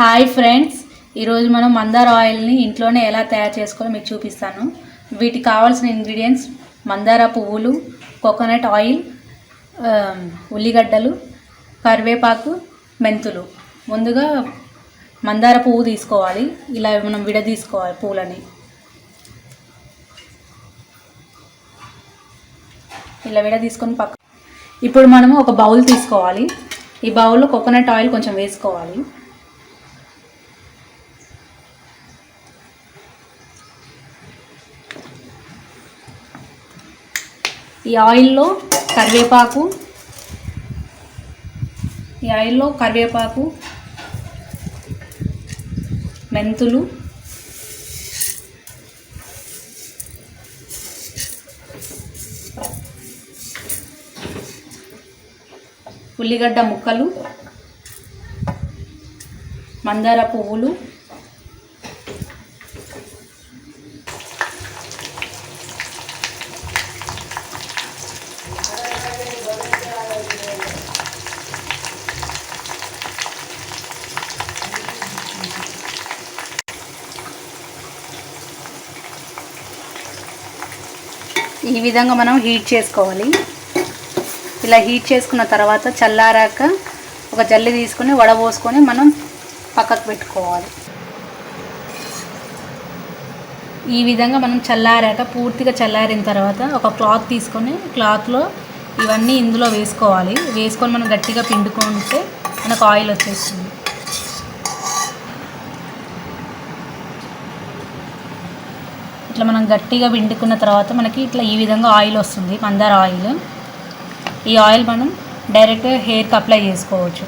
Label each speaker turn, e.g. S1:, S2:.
S1: Hi friends ఈరోజు మనం మందార ఆయిల్ని ఇంట్లోనే ఎలా తయారు చేసుకోవాలో మీకు చూపిస్తాను. వీటికి కావాల్సిన ఇంగ్రీడియంట్స్ మందార పువ్వులు కోకోనట్ ఆయిల్ ఉల్లిగడ్డలు కరివేపాకు మెంతులు. ముందుగా మందార పువ్వు తీసుకోవాలి. ఇలా మనం విడదీసుకోవాలి పువ్వులని. ఇలా విడ తీసుకొని పక్క ఇప్పుడు మనము ఒక బౌల్ తీసుకోవాలి. ఈ బౌల్లో కోకోనట్ ఆయిల్ కొంచెం వేసుకోవాలి. ఈ ఆయిల్లో కరివేపాకు ఈ ఆయిల్లో కరివేపాకు మెంతులు ఉల్లిగడ్డ ముక్కలు మందార పువ్వులు ఈ విధంగా మనం హీట్ చేసుకోవాలి. ఇలా హీట్ చేసుకున్న తర్వాత చల్లారాక ఒక జల్లి తీసుకొని వడబోసుకొని మనం పక్కకు పెట్టుకోవాలి. ఈ విధంగా మనం చల్లారాక పూర్తిగా చల్లారిన తర్వాత ఒక క్లాత్ తీసుకొని క్లాత్లో ఇవన్నీ ఇందులో వేసుకోవాలి. వేసుకొని మనం గట్టిగా పిండుకుంటే మనకు ఆయిల్ వచ్చేస్తుంది. ఇట్లా మనం గట్టిగా పిండుకున్న తర్వాత మనకి ఇట్లా ఈ విధంగా ఆయిల్ వస్తుంది మందార ఆయిల్ ఈ ఆయిల్ మనం డైరెక్ట్గా హెయిర్కి అప్లై చేసుకోవచ్చు.